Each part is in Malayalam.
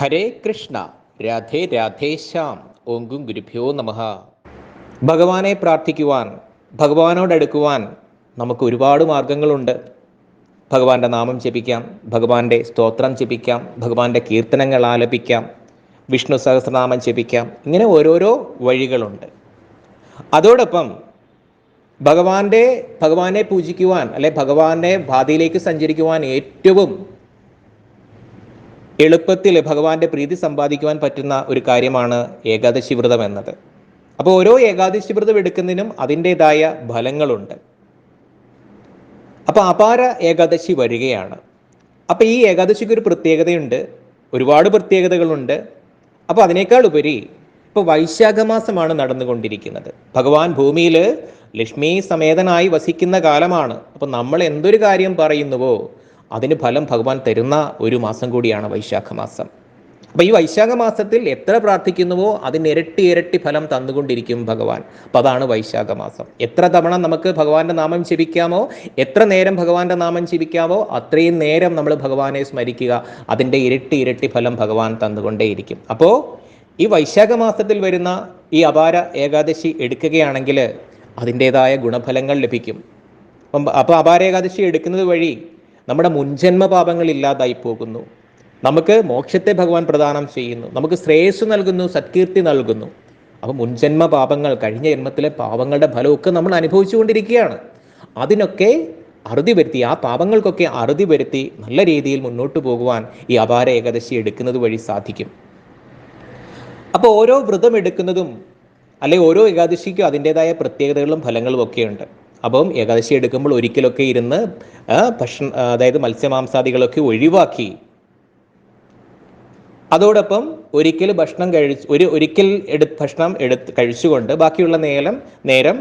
ഹരേ കൃഷ്ണ രാധേ രാധേശ്യാം ഓങ്കും ഗുരുഭ്യോ നമ. ഭഗവാനെ പ്രാർത്ഥിക്കുവാൻ ഭഗവാനോടടുക്കുവാൻ നമുക്ക് ഒരുപാട് മാർഗങ്ങളുണ്ട്. ഭഗവാന്റെ നാമം ജപിക്കാം ഭഗവാന്റെ സ്തോത്രം ജപിക്കാം ഭഗവാന്റെ കീർത്തനങ്ങൾ ആലപിക്കാം വിഷ്ണു സഹസ്രനാമം ജപിക്കാം ഇങ്ങനെ ഓരോരോ വഴികളുണ്ട്. അതോടൊപ്പം ഭഗവാന്റെ ഭഗവാനെ പൂജിക്കുവാൻ അല്ലെ ഭഗവാന്റെ ഭാതിയിലേക്ക് സഞ്ചരിക്കുവാൻ ഏറ്റവും എളുപ്പത്തിൽ ഭഗവാന്റെ പ്രീതി സമ്പാദിക്കുവാൻ പറ്റുന്ന ഒരു കാര്യമാണ് ഏകാദശി വ്രതം എന്നത്. അപ്പോൾ ഓരോ ഏകാദശി വ്രതം എടുക്കുന്നതിനും അതിന്റെതായ ഫലങ്ങളുണ്ട്. അപ്പോൾ അപാര ഏകാദശി വരികയാണ്. അപ്പോൾ ഈ ഏകാദശിക്ക് ഒരു പ്രത്യേകതയുണ്ട് ഒരുപാട് പ്രത്യേകതകളുണ്ട്. അപ്പോൾ അതിനേക്കാൾ ഉപരി ഇപ്പോൾ വൈശാഖ മാസമാണ് നടന്നുകൊണ്ടിരിക്കുന്നത്. ഭഗവാൻ ഭൂമിയിൽ ലക്ഷ്മി സമേതനായി വസിക്കുന്ന കാലമാണ്. അപ്പോൾ നമ്മൾ എന്തൊരു കാര്യം പറയുന്നുവോ അതിന് ഫലം ഭഗവാൻ തരുന്ന ഒരു മാസം കൂടിയാണ് വൈശാഖ മാസം. അപ്പോൾ ഈ വൈശാഖ മാസത്തിൽ എത്ര പ്രാർത്ഥിക്കുന്നുവോ അതിന് ഇരട്ടി ഇരട്ടി ഫലം തന്നുകൊണ്ടിരിക്കും ഭഗവാൻ. അപ്പോൾ അതാണ് വൈശാഖ മാസം. എത്ര തവണ നമുക്ക് ഭഗവാന്റെ നാമം ജപിക്കാമോ എത്ര നേരം ഭഗവാന്റെ നാമം ജപിക്കാമോ അത്രയും നേരം നമ്മൾ ഭഗവാനെ സ്മരിക്കുക അതിന്റെ ഇരട്ടി ഇരട്ടി ഫലം ഭഗവാൻ തന്നുകൊണ്ടേയിരിക്കും. അപ്പോൾ ഈ വൈശാഖ മാസത്തിൽ വരുന്ന ഈ അപാര ഏകാദശി എടുക്കുകയാണെങ്കിൽ അതിന്റെതായ ഗുണഫലങ്ങൾ ലഭിക്കും. അപ്പം അപ്പോൾ അപാര ഏകാദശി എടുക്കുന്നത് വഴി നമ്മുടെ മുൻജന്മ പാപങ്ങൾ ഇല്ലാതായി പോകുന്നു. നമുക്ക് മോക്ഷത്തെ ഭഗവാൻ പ്രദാനം ചെയ്യുന്നു. നമുക്ക് ശ്രേയസ് നൽകുന്നു സത്കീർത്തി നൽകുന്നു. അപ്പോൾ മുൻജന്മ പാപങ്ങൾ കഴിഞ്ഞ ജന്മത്തിലെ പാപങ്ങളുടെ ഫലമൊക്കെ നമ്മൾ അനുഭവിച്ചുകൊണ്ടിരിക്കുകയാണ് അതിനൊക്കെ അറുതി വരുത്തി ആ പാപങ്ങൾക്കൊക്കെ അറുതി വരുത്തി നല്ല രീതിയിൽ മുന്നോട്ട് പോകുവാൻ ഈ അപാര ഏകദശി എടുക്കുന്നത് വഴി സാധിക്കും. അപ്പോൾ ഓരോ വ്രതം എടുക്കുന്നതും അല്ലെ ഓരോ ഏകാദശിക്കും അതിന്റെതായ പ്രത്യേകതകളും ഫലങ്ങളും ഒക്കെ ഉണ്ട് അപ്പം ഏകാദശി എടുക്കുമ്പോൾ ഒരിക്കലൊക്കെ ഇരുന്ന് ഭക്ഷണം അതായത് മത്സ്യമാംസാദികളൊക്കെ ഒഴിവാക്കി. അതോടൊപ്പം ഒരിക്കൽ ഭക്ഷണം കഴിച്ച് ഒരു ഒരിക്കൽ എടു ഭക്ഷണം എടുത്ത് കഴിച്ചുകൊണ്ട് ബാക്കിയുള്ള നേരം നേരം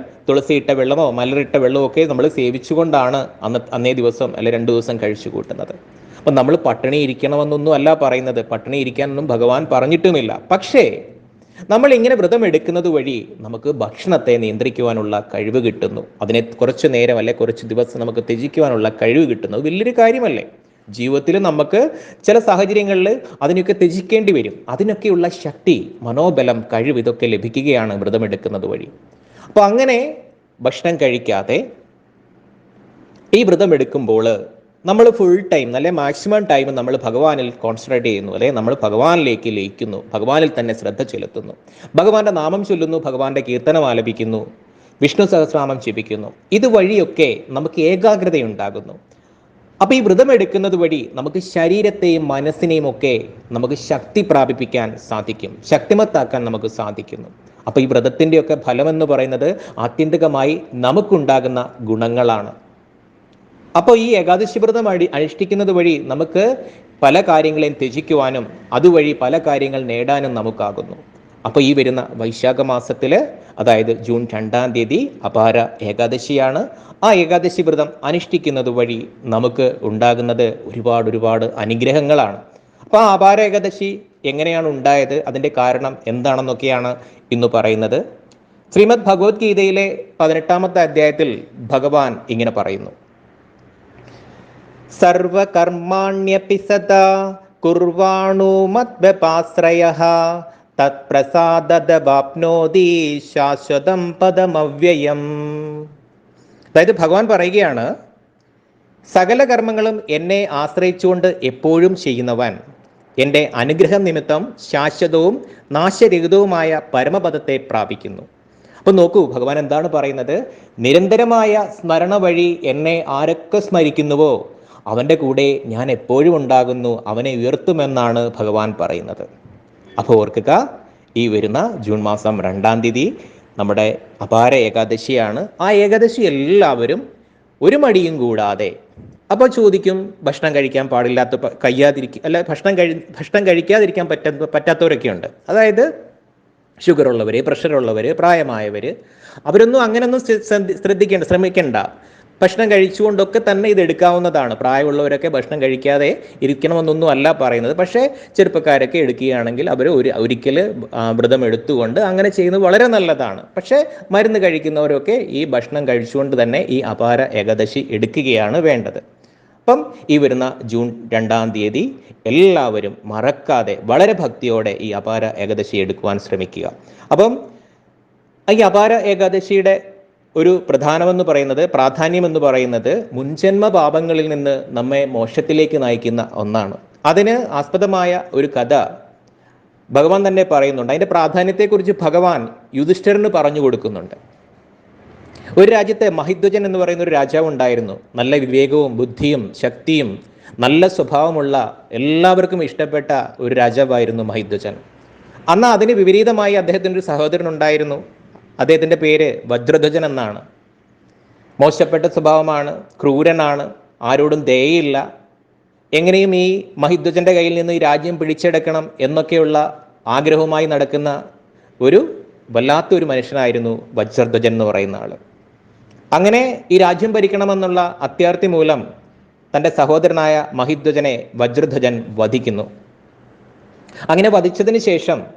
ഇട്ട വെള്ളമോ മലറിട്ട വെള്ളമോ ഒക്കെ നമ്മൾ സേവിച്ചുകൊണ്ടാണ് അന്ന് അന്നേ ദിവസം അല്ലെ രണ്ട് ദിവസം കഴിച്ചു കൂട്ടുന്നത്. അപ്പം നമ്മൾ പട്ടിണി ഇരിക്കണമെന്നൊന്നും അല്ല പറയുന്നത്. പട്ടിണി ഇരിക്കാനൊന്നും ഭഗവാൻ പറഞ്ഞിട്ടുമില്ല. പക്ഷേ നമ്മൾ ഇങ്ങനെ വ്രതം എടുക്കുന്നത് വഴി നമുക്ക് ഭക്ഷണത്തെ നിയന്ത്രിക്കുവാനുള്ള കഴിവ് കിട്ടുന്നു. അതിനെ കുറച്ച് നേരം അല്ലെ കുറച്ച് ദിവസം നമുക്ക് ത്യജിക്കുവാനുള്ള കഴിവ് കിട്ടുന്നു. വലിയൊരു കാര്യമല്ലേ? ജീവിതത്തിൽ നമുക്ക് ചില സാഹചര്യങ്ങളിൽ അതിനൊക്കെ ത്യജിക്കേണ്ടി വരും. അതിനൊക്കെയുള്ള ശക്തി മനോബലം കഴിവ് ഇതൊക്കെ ലഭിക്കുകയാണ് വ്രതമെടുക്കുന്നത് വഴി. അപ്പോൾ അങ്ങനെ ഭക്ഷണം കഴിക്കാതെ ഈ വ്രതം എടുക്കുമ്പോൾ നമ്മൾ ഫുൾ ടൈം അല്ലെ മാക്സിമം ടൈം നമ്മൾ ഭഗവാനിൽ കോൺസെൻട്രേറ്റ് ചെയ്യുന്നു അല്ലെ നമ്മൾ ഭഗവാനിലേക്ക് ലയിക്കുന്നു ഭഗവാനിൽ തന്നെ ശ്രദ്ധ ചെലുത്തുന്നു. ഭഗവാന്റെ നാമം ചൊല്ലുന്നു ഭഗവാന്റെ കീർത്തനം ആലപിക്കുന്നു വിഷ്ണു സഹസ്രനാമം ജപിക്കുന്നു. ഇതുവഴിയൊക്കെ നമുക്ക് ഏകാഗ്രതയുണ്ടാകുന്നു. അപ്പോൾ ഈ വ്രതം എടുക്കുന്നത് വഴി നമുക്ക് ശരീരത്തെയും മനസ്സിനെയും ഒക്കെ നമുക്ക് ശക്തി പ്രാപിപ്പിക്കാൻ സാധിക്കും ശക്തിമത്താക്കാൻ നമുക്ക് സാധിക്കുന്നു. അപ്പോൾ ഈ വ്രതത്തിന്റെയൊക്കെ ഫലമെന്ന് പറയുന്നത് ആത്യന്തികമായി നമുക്കുണ്ടാകുന്ന ഗുണങ്ങളാണ്. അപ്പോൾ ഈ ഏകാദശി വ്രതം അടി അനുഷ്ഠിക്കുന്നത് വഴി നമുക്ക് പല കാര്യങ്ങളെയും ത്യജിക്കുവാനും അതുവഴി പല കാര്യങ്ങൾ നേടാനും നമുക്കാകുന്നു. അപ്പോൾ ഈ വരുന്ന വൈശാഖ മാസത്തിൽ അതായത് ജൂൺ രണ്ടാം തീയതി അപാര ഏകാദശിയാണ്. ആ ഏകാദശി വ്രതം അനുഷ്ഠിക്കുന്നത് വഴി നമുക്ക് ഉണ്ടാകുന്നത് ഒരുപാട് ഒരുപാട് അനുഗ്രഹങ്ങളാണ്. അപ്പോൾ ആ അപാര ഏകാദശി എങ്ങനെയാണ് ഉണ്ടായത്? അതിന്റെ കാരണം എന്താണെന്നൊക്കെയാണ് ഇന്ന് പറയുന്നത്. ശ്രീമദ് ഭഗവത്ഗീതയിലെ പതിനെട്ടാമത്തെ അധ്യായത്തിൽ ഭഗവാൻ ഇങ്ങനെ പറയുന്നു. സർവകർമാണ്യപി സദാ കുർവാണോ മദ്വപാശ്രയ തത്പ്രസാദവാപ്നോതി ശാശ്വതം പദമവ്യയം. അതായത് ഭഗവാൻ പറയുകയാണ് സകല കർമ്മങ്ങളും എന്നെ ആശ്രയിച്ചുകൊണ്ട് എപ്പോഴും ചെയ്യുന്നവൻ എന്റെ അനുഗ്രഹം നിമിത്തം ശാശ്വതവും നാശരഹിതവുമായ പരമപദത്തെ പ്രാപിക്കുന്നു. അപ്പോൾ നോക്കൂ ഭഗവാൻ എന്താണ് പറയുന്നത്? നിരന്തരമായ സ്മരണ വഴി എന്നെ ആരൊക്കെ സ്മരിക്കുന്നുവോ അവന്റെ കൂടെ ഞാൻ എപ്പോഴും ഉണ്ടാകുന്നു അവനെ ഉയർത്തുമെന്നാണ് ഭഗവാൻ പറയുന്നത്. അപ്പോൾ ഓർക്കുക ഈ വരുന്ന ജൂൺ മാസം രണ്ടാം തീയതി നമ്മുടെ അപാര ഏകാദശിയാണ്. ആ ഏകാദശി എല്ലാവരും ഒരു മടിയും കൂടാതെ അപ്പോൾ ചോദിക്കും ഭക്ഷണം കഴിക്കാൻ പാടില്ലാത്ത കഴിയാതിരിക്കും അല്ല ഭക്ഷണം കഴി ഭക്ഷണം കഴിക്കാതിരിക്കാൻ പറ്റാത്ത പറ്റാത്തവരൊക്കെ ഉണ്ട് അതായത് ഷുഗർ ഉള്ളവർ പ്രഷർ ഉള്ളവർ പ്രായമായവർ അവരൊന്നും അങ്ങനെയൊന്നും ശ്രദ്ധിക്കേണ്ട ശ്രമിക്കേണ്ട. ഭക്ഷണം കഴിച്ചുകൊണ്ടൊക്കെ തന്നെ ഇത് എടുക്കാവുന്നതാണ്. പ്രായമുള്ളവരൊക്കെ ഭക്ഷണം കഴിക്കാതെ ഇരിക്കണമെന്നൊന്നും അല്ല പറയുന്നത്. പക്ഷേ ചെറുപ്പക്കാരൊക്കെ എടുക്കുകയാണെങ്കിൽ അവർ ഒരു ഒരിക്കൽ വ്രതം എടുത്തുകൊണ്ട് അങ്ങനെ ചെയ്യുന്നത് വളരെ നല്ലതാണ്. പക്ഷേ മരുന്ന് കഴിക്കുന്നവരൊക്കെ ഈ ഭക്ഷണം കഴിച്ചുകൊണ്ട് തന്നെ ഈ അപാര ഏകാദശി എടുക്കുകയാണ് വേണ്ടത്. അപ്പം ഈ വരുന്ന ജൂൺ രണ്ടാം തീയതി എല്ലാവരും മറക്കാതെ വളരെ ഭക്തിയോടെ ഈ അപാര ഏകാദശി എടുക്കുവാൻ ശ്രമിക്കുക. അപ്പം ഈ അപാര ഏകാദശിയുടെ ഒരു പ്രധാനമെന്ന് പറയുന്നത് പ്രാധാന്യം എന്ന് പറയുന്നത് മുൻജന്മ പാപങ്ങളിൽ നിന്ന് നമ്മെ മോക്ഷത്തിലേക്ക് നയിക്കുന്ന ഒന്നാണ്. അതിന് ആസ്പദമായ ഒരു കഥ ഭഗവാൻ തന്നെ പറയുന്നുണ്ട്. അതിന്റെ പ്രാധാന്യത്തെക്കുറിച്ച് ഭഗവാൻ യുധിഷ്ഠിരന് പറഞ്ഞു കൊടുക്കുന്നുണ്ട്. ഒരു രാജ്യത്തെ മഹിദ്വജൻ എന്ന് പറയുന്ന ഒരു രാജാവ് ഉണ്ടായിരുന്നു. നല്ല വിവേകവും ബുദ്ധിയും ശക്തിയും നല്ല സ്വഭാവമുള്ള എല്ലാവർക്കും ഇഷ്ടപ്പെട്ട ഒരു രാജാവായിരുന്നു മഹിദ്വജൻ അന്ന് അതിന് വിപരീതമായി അദ്ദേഹത്തിന്റെ ഒരു സഹോദരൻ ഉണ്ടായിരുന്നു. അദ്ദേഹത്തിന്റെ പേര് വജ്രധ്വജൻ എന്നാണ്. മോശപ്പെട്ട സ്വഭാവമാണ് ക്രൂരനാണ് ആരോടും ദയയില്ല. എങ്ങനെയും ഈ മഹിധ്വജന്റെ കയ്യിൽ നിന്ന് ഈ രാജ്യം പിടിച്ചെടുക്കണം എന്നൊക്കെയുള്ള ആഗ്രഹവുമായി നടക്കുന്ന ഒരു വല്ലാത്തൊരു മനുഷ്യനായിരുന്നു വജ്രധ്വജൻ എന്ന് പറയുന്ന ആൾ അങ്ങനെ ഈ രാജ്യം ഭരിക്കണമെന്നുള്ള അത്യാർത്ഥി മൂലം തന്റെ സഹോദരനായ മഹിധ്വജനെ വജ്രധ്വജൻ വധിക്കുന്നു. അങ്ങനെ വധിച്ചതിന് ശേഷം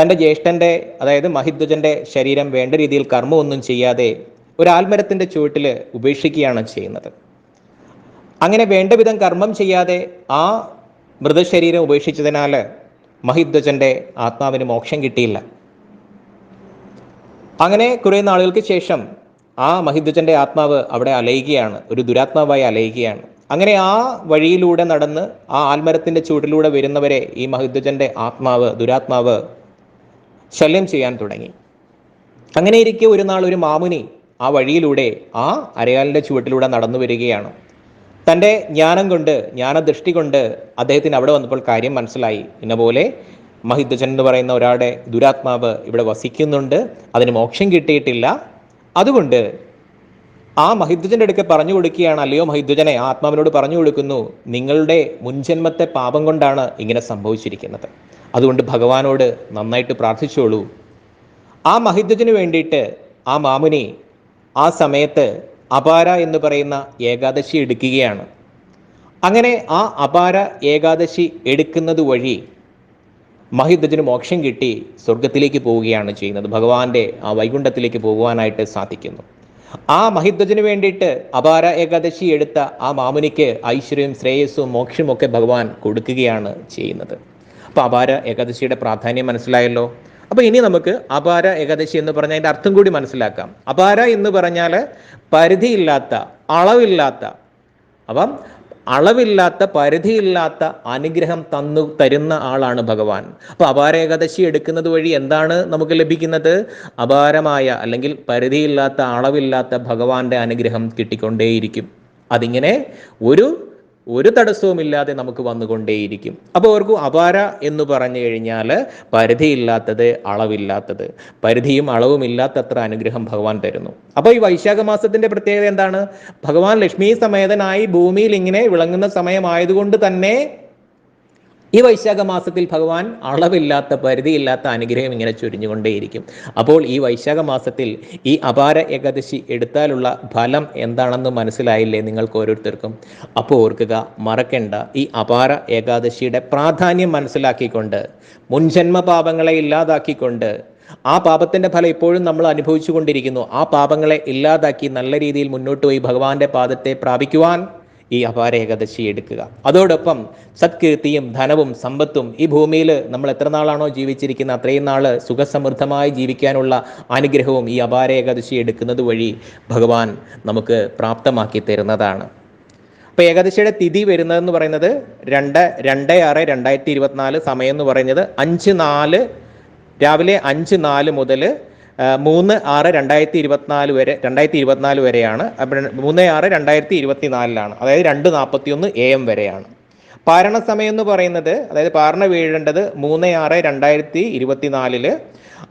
തന്റെ ജ്യേഷ്ഠന്റെ അതായത് മഹിദ്വജന്റെ ശരീരം വേണ്ട രീതിയിൽ കർമ്മമൊന്നും ചെയ്യാതെ ഒരു ആൽമരത്തിന്റെ ചുവട്ടിൽ ഉപേക്ഷിക്കുകയാണ് ചെയ്യുന്നത്. അങ്ങനെ വേണ്ട വിധം കർമ്മം ചെയ്യാതെ ആ മൃതശരീരം ഉപേക്ഷിച്ചതിനാൽ മഹിദ്വജന്റെ ആത്മാവിന് മോക്ഷം കിട്ടിയില്ല. അങ്ങനെ കുറേ നാളുകൾക്ക് ശേഷം ആ മഹിദ്വജന്റെ ആത്മാവ് അവിടെ അലയുകയാണ് ഒരു ദുരാത്മാവായി അലയുകയാണ്. അങ്ങനെ ആ വഴിയിലൂടെ നടന്ന് ആ ആൽമരത്തിന്റെ ചൂടിലൂടെ വരുന്നവരെ ഈ മഹിദ്വജന്റെ ആത്മാവ് ദുരാത്മാവ് ശല്യം ചെയ്യാൻ തുടങ്ങി. അങ്ങനെ ഇരിക്കെ ഒരു നാൾ ഒരു മാമുനി ആ വഴിയിലൂടെ ആ അരയാലിന്റെ ചുവട്ടിലൂടെ നടന്നു വരികയാണ്. തന്റെ ജ്ഞാനം കൊണ്ട് ജ്ഞാനദൃഷ്ടി കൊണ്ട് അദ്ദേഹത്തിന് അവിടെ വന്നപ്പോൾ കാര്യം മനസ്സിലായി. ഇന്ന പോലെ മഹിദ്വജൻ എന്ന് പറയുന്ന ഒരാളുടെ ദുരാത്മാവ് ഇവിടെ വസിക്കുന്നുണ്ട് അതിന് മോക്ഷം കിട്ടിയിട്ടില്ല. അതുകൊണ്ട് ആ മഹിദ്വജന്റെ അടുക്കെ പറഞ്ഞു കൊടുക്കുകയാണ് അല്ലയോ മഹിദ്വജനെ ആത്മാവിനോട് പറഞ്ഞു കൊടുക്കുന്നു നിങ്ങളുടെ മുൻജന്മത്തെ പാപം കൊണ്ടാണ് ഇങ്ങനെ സംഭവിച്ചിരിക്കുന്നത്. അതുകൊണ്ട് ഭഗവാനോട് നന്നായിട്ട് പ്രാർത്ഥിച്ചോളൂ. ആ മഹിദ്വജന് വേണ്ടിയിട്ട് ആ മാമുനി ആ സമയത്ത് അപാര എന്ന് പറയുന്ന ഏകാദശി എടുക്കുകയാണ്. അങ്ങനെ ആ അപാര ഏകാദശി എടുക്കുന്നത് വഴി മഹിദ്വജന് മോക്ഷം കിട്ടി സ്വർഗത്തിലേക്ക് പോവുകയാണ് ചെയ്യുന്നത്. ഭഗവാന്റെ ആ വൈകുണ്ഠത്തിലേക്ക് പോകുവാനായിട്ട് സാധിക്കുന്നു. ആ മഹിദ്വജന് വേണ്ടിയിട്ട് അപാര ഏകാദശി എടുത്ത ആ മാമുനിക്ക് ഐശ്വര്യവും ശ്രേയസ്സും മോക്ഷമൊക്കെ ഭഗവാൻ കൊടുക്കുകയാണ് ചെയ്യുന്നത്. അപ്പോൾ അപാര ഏകാദശിയുടെ പ്രാധാന്യം മനസ്സിലായല്ലോ. അപ്പോൾ ഇനി നമുക്ക് അപാര ഏകാദശി എന്ന് പറഞ്ഞാൽ അതിന്റെ അർത്ഥം കൂടി മനസ്സിലാക്കാം. അപാര എന്ന് പറഞ്ഞാൽ പരിധിയില്ലാത്ത അളവില്ലാത്ത അപ്പം അളവില്ലാത്ത പരിധിയില്ലാത്ത അനുഗ്രഹം തന്നു തരുന്ന ആളാണ് ഭഗവാൻ. അപ്പോൾ അപാര ഏകാദശി എടുക്കുന്നത് വഴി എന്താണ് നമുക്ക് ലഭിക്കുന്നത്? അപാരമായ അല്ലെങ്കിൽ പരിധിയില്ലാത്ത അളവില്ലാത്ത ഭഗവാന്റെ അനുഗ്രഹം കിട്ടിക്കൊണ്ടേയിരിക്കും. അതിങ്ങനെ ഒരു ഒരു തടസ്സവുമില്ലാതെ നമുക്ക് വന്നുകൊണ്ടേയിരിക്കും. അപ്പോൾ ഓർക്കും അപാര എന്ന് പറഞ്ഞു കഴിഞ്ഞാൽ പരിധിയില്ലാത്തത് അളവില്ലാത്തത്. പരിധിയും അളവും ഇല്ലാത്തത്ര അനുഗ്രഹം ഭഗവാൻ തരുന്നു. അപ്പോൾ ഈ വൈശാഖ മാസത്തിന്റെ പ്രത്യേകത എന്താണ്? ഭഗവാൻ ലക്ഷ്മി സമേതനായി ഭൂമിയിൽ ഇങ്ങനെ വിളങ്ങുന്ന സമയമായതുകൊണ്ട് തന്നെ ഈ വൈശാഖ മാസത്തിൽ ഭഗവാൻ അളവില്ലാത്ത പരിധിയില്ലാത്ത അനുഗ്രഹം ഇങ്ങനെ ചൊരിഞ്ഞുകൊണ്ടേയിരിക്കും. അപ്പോൾ ഈ വൈശാഖ മാസത്തിൽ ഈ അപാര ഏകാദശി എടുത്താലുള്ള ഫലം എന്താണെന്ന് മനസ്സിലായില്ലേ നിങ്ങൾക്ക് ഓരോരുത്തർക്കും അപ്പോൾ ഓർക്കുക മറക്കേണ്ട ഈ അപാര ഏകാദശിയുടെ പ്രാധാന്യം മനസ്സിലാക്കിക്കൊണ്ട് മുൻജന്മ പാപങ്ങളെ ഇല്ലാതാക്കിക്കൊണ്ട് ആ പാപത്തിന്റെ ഫലം ഇപ്പോഴും നമ്മൾ അനുഭവിച്ചു കൊണ്ടിരിക്കുന്നു ആ പാപങ്ങളെ ഇല്ലാതാക്കി നല്ല രീതിയിൽ മുന്നോട്ട് പോയി ഭഗവാന്റെ പാദത്തെ പ്രാപിക്കുവാൻ ഈ അപാര ഏകാദശി എടുക്കുക. അതോടൊപ്പം സത്കീർത്തിയും ധനവും സമ്പത്തും ഈ ഭൂമിയിൽ നമ്മൾ എത്ര നാളാണോ ജീവിച്ചിരിക്കുന്നത് അത്രയും നാൾ സുഖസമൃദ്ധമായി ജീവിക്കാനുള്ള അനുഗ്രഹവും ഈ അപാര ഏകാദശി എടുക്കുന്നത് വഴി ഭഗവാൻ നമുക്ക് പ്രാപ്തമാക്കി തരുന്നതാണ്. അപ്പോൾ ഏകാദശിയുടെ തിഥി വരുന്നതെന്ന് പറയുന്നത് രണ്ട് രണ്ട് ആറ് രണ്ടായിരത്തി ഇരുപത്തിനാല് സമയം എന്ന് പറയുന്നത് അഞ്ച് നാല് രാവിലെ അഞ്ച് നാല് മുതൽ മൂന്ന് ആറ് രണ്ടായിരത്തി ഇരുപത്തിനാല് വരെ രണ്ടായിരത്തി ഇരുപത്തിനാല് വരെയാണ് മൂന്ന് ആറ് രണ്ടായിരത്തി ഇരുപത്തി നാലിലാണ് അതായത് രണ്ട് നാൽപ്പത്തി ഒന്ന് എ എം വരെയാണ്. പാരണ സമയം എന്ന് പറയുന്നത് അതായത് പാരണ വീഴേണ്ടത് മൂന്ന് ആറ് രണ്ടായിരത്തി ഇരുപത്തിനാലിൽ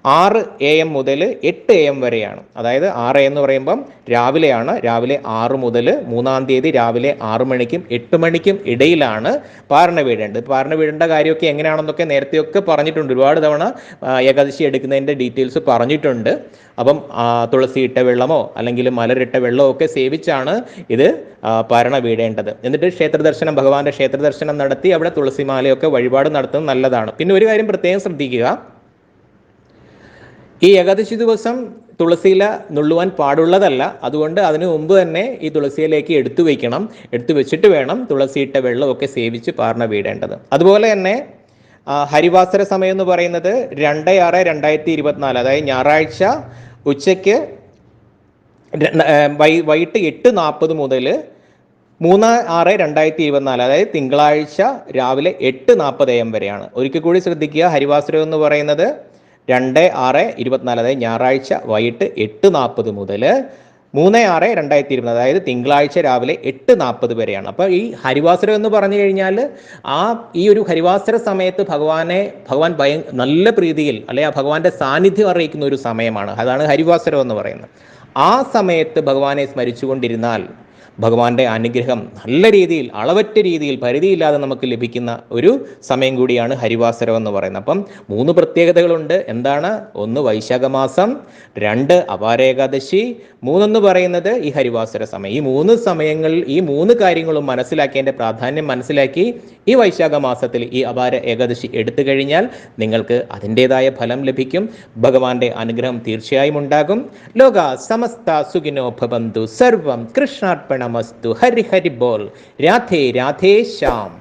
ആറ് എ എം മുതൽ എട്ട് എ എം വരെയാണ്. അതായത് ആറ് എന്ന് പറയുമ്പം രാവിലെയാണ്. രാവിലെ ആറ് മുതൽ മൂന്നാം തീയതി രാവിലെ ആറ് മണിക്കും എട്ട് മണിക്കും ഇടയിലാണ് പാരണ വീഴേണ്ടത് പാരണ വീഴേണ്ട കാര്യമൊക്കെ എങ്ങനെയാണെന്നൊക്കെ നേരത്തെയൊക്കെ പറഞ്ഞിട്ടുണ്ട്. ഒരുപാട് തവണ ഏകാദശി എടുക്കുന്നതിന്റെ ഡീറ്റെയിൽസ് പറഞ്ഞിട്ടുണ്ട്. അപ്പം തുളസി ഇട്ട വെള്ളമോ അല്ലെങ്കിൽ മലരിട്ട വെള്ളമോ ഒക്കെ സേവിച്ചാണ് ഇത് പാരണ വീഴേണ്ടത് എന്നിട്ട് ക്ഷേത്ര ദർശനം ഭഗവാന്റെ ക്ഷേത്ര ദർശനം നടത്തി അവിടെ തുളസിമാലയൊക്കെ വഴിപാട് നടത്തുന്നത് നല്ലതാണ്. പിന്നെ ഒരു കാര്യം പ്രത്യേകം ശ്രദ്ധിക്കുക. ഈ ഏകാദശി ദിവസം തുളസിയില നുള്ളുവാൻ പാടുള്ളതല്ല. അതുകൊണ്ട് അതിനു മുമ്പ് തന്നെ ഈ തുളസിയിലേക്ക് എടുത്തു വയ്ക്കണം എടുത്തു വെച്ചിട്ട് വേണം തുളസിയിട്ട വെള്ളമൊക്കെ സേവിച്ച് പാർണ വീടേണ്ടത്. അതുപോലെ തന്നെ ഹരിവാസര സമയം എന്ന് പറയുന്നത് രണ്ട് ആറ് രണ്ടായിരത്തി ഇരുപത്തിനാല്. അതായത് ഞായറാഴ്ച ഉച്ചയ്ക്ക് വൈകിട്ട് എട്ട് നാൽപ്പത് മുതൽ മൂന്ന് ആറ് രണ്ടായിരത്തി ഇരുപത്തിനാല് അതായത് തിങ്കളാഴ്ച രാവിലെ എട്ട് നാൽപ്പത് എം വരെയാണ്. ഒരിക്കൽ കൂടി ശ്രദ്ധിക്കുക ഹരിവാസരം എന്ന് പറയുന്നത് രണ്ട് ആറ് ഇരുപത്തിനാല് അതായത് ഞായറാഴ്ച വൈകിട്ട് എട്ട് നാൽപ്പത് മുതൽ മൂന്ന് ആറ് രണ്ടായിരത്തി ഇരുപത് അതായത് തിങ്കളാഴ്ച രാവിലെ എട്ട് നാൽപ്പത് വരെയാണ്. അപ്പോൾ ഈ ഹരിവാസരം എന്ന് പറഞ്ഞു കഴിഞ്ഞാൽ ആ ഈ ഒരു ഹരിവാസര സമയത്ത് ഭഗവാനെ ഭഗവാൻ ഭയ നല്ല പ്രീതിയിൽ അല്ലെ ആ ഭഗവാന്റെ സാന്നിധ്യം അറിയിക്കുന്ന ഒരു സമയമാണ്. അതാണ് ഹരിവാസരം എന്ന് പറയുന്നത്. ആ സമയത്ത് ഭഗവാനെ സ്മരിച്ചുകൊണ്ടിരുന്നാൽ ഭഗവാന്റെ അനുഗ്രഹം നല്ല രീതിയിൽ അളവറ്റ രീതിയിൽ പരിധിയില്ലാതെ നമുക്ക് ലഭിക്കുന്ന ഒരു സമയം കൂടിയാണ് ഹരിവാസരം എന്ന് പറയുന്നത്. അപ്പം മൂന്ന് പ്രത്യേകതകളുണ്ട്. എന്താണ്? ഒന്ന് വൈശാഖ മാസം രണ്ട് അപാരേകാദശി മൂന്നെന്ന് പറയുന്നത് ഈ ഹരിവാസര സമയം. ഈ മൂന്ന് സമയങ്ങൾ ഈ മൂന്ന് കാര്യങ്ങളും മനസ്സിലാക്കി മനസ്സിലാക്കിയതിന്റെ പ്രാധാന്യം മനസ്സിലാക്കി ഈ വൈശാഖ മാസത്തിൽ ഈ അപാര ഏകാദശി എടുത്തു കഴിഞ്ഞാൽ നിങ്ങൾക്ക് അതിന്റെതായ ഫലം ലഭിക്കും. ഭഗവാന്റെ അനുഗ്രഹം തീർച്ചയായും ഉണ്ടാകും. ലോക സമസ്ത സുഖിനോ ഭവന്തു. സർവം കൃഷ്ണാർപ്പണമസ്തു ഹരി ഹരി ബോൾ രാധേ രാധേ ശ്യാം